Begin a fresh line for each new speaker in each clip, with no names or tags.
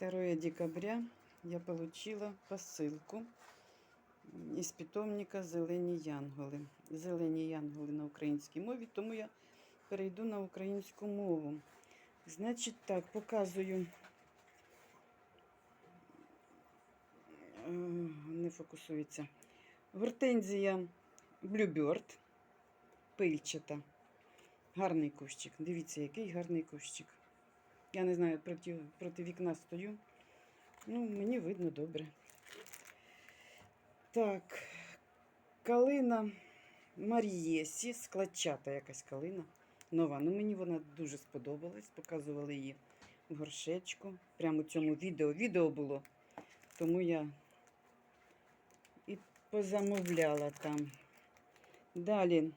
2 декабря я получила посилку із питомника Зелені Янголи. Зелені Янголи на українській мові, тому я перейду на українську мову. Значить, так, показую. Е, Не фокусується. Гортензія Bluebird, пильчата. Гарний кущик. Дивіться, який гарний кущик. Я не знаю, проти, проти вікна стою. Ну, мені видно добре. Так, калина Марієсі, складчата якась калина. Нова. Ну, мені вона дуже сподобалась. Показували її в горшечку. Прямо у цьому відео. Відео було. Тому я і позамовляла там. Далі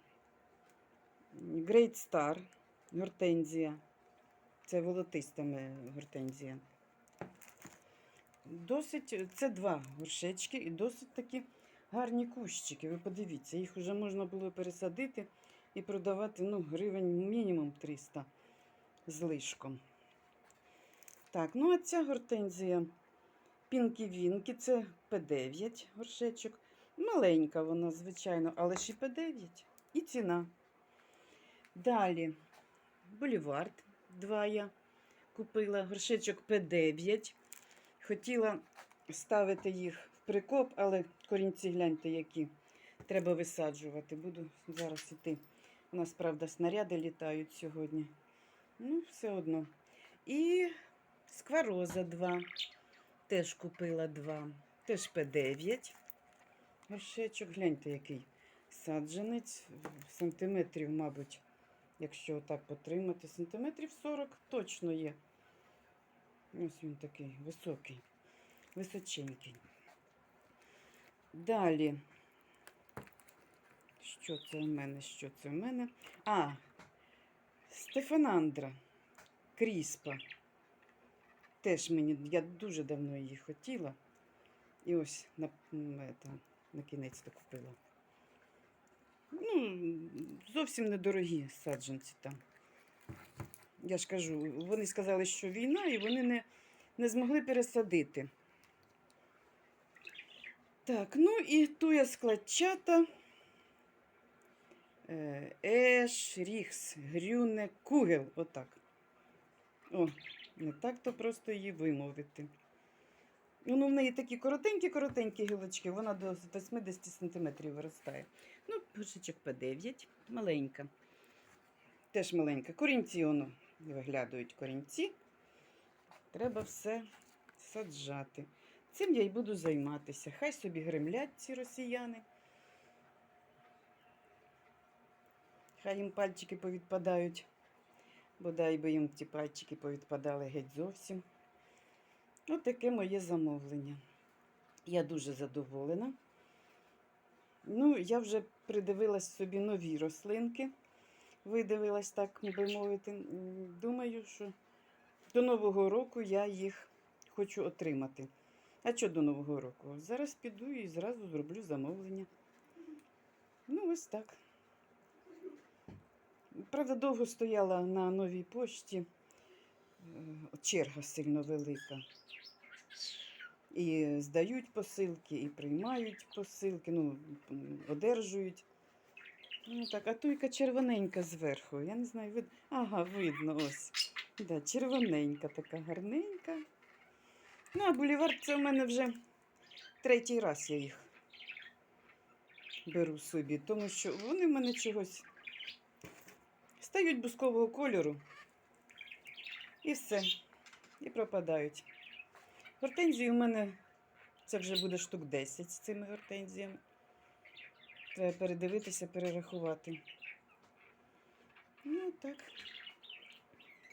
Great Star, гортензія. Це волотистами гортензія. Досить, це два горшечки і досить такі гарні кущики. Ви подивіться, їх вже можна було пересадити і продавати ну, гривень мінімум 300 з лишком. Так, ну а ця гортензія Пінкі-Вінкі, це П9 горшечок. Маленька вона, звичайно, але ж і П9. І ціна. Далі Болівард 2 я купила, горшечок П9. Хотіла ставити їх в прикоп, але корінці гляньте, які треба висаджувати. Буду зараз іти. У нас, правда, снаряди літають сьогодні. Ну, все одно. І сквароза 2. Теж купила 2. Теж П9. Горшечок, гляньте, який саджанець. Сантиметрів, мабуть, якщо так потримати, сантиметрів 40 точно є. Ось він такий високий, височенький. Далі. Що це в мене? Що це в мене? А, Стефанандра Кріспа. Теж мені, я дуже давно її хотіла. І ось на, на кінець то купила. Ну, зовсім недорогі саджанці там. Я ж кажу, вони сказали, що війна, і вони не, не змогли пересадити. Так, ну і туя складчата. Е, Еш, Ріхс, Грюне, Кугел. Отак. О, не так то просто її вимовити. Ну, в неї такі коротенькі-коротенькі гілочки, вона до 80 см виростає. Ну, пушечок П9, маленька. Теж маленька. Корінці воно виглядають корінці. Треба все саджати. Цим я й буду займатися. Хай собі гремлять ці росіяни. Хай їм пальчики повідпадають. Бодай би їм ті пальчики повідпадали геть зовсім. Ось таке моє замовлення. Я дуже задоволена. Ну, я вже придивилась собі нові рослинки. Видивилась, так би мовити. Думаю, що до Нового року я їх хочу отримати. А що до Нового року? Зараз піду і зразу зроблю замовлення. Ну, ось так. Правда, довго стояла на новій пошті. Е, Черга сильно велика. І здають посилки, і приймають посилки, ну, одержують. Ну, так, а туйка червоненька зверху. Я не знаю, вид... Ага, видно ось. Да, червоненька така гарненька. Ну, а булівар це у мене вже третій раз я їх беру собі, тому що вони в мене чогось стають бускового кольору. І все. І пропадають. Гортензії у мене це вже буде штук 10 з цими гортензіями. Треба передивитися, перерахувати. Ну, так.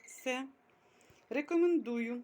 Все. Рекомендую.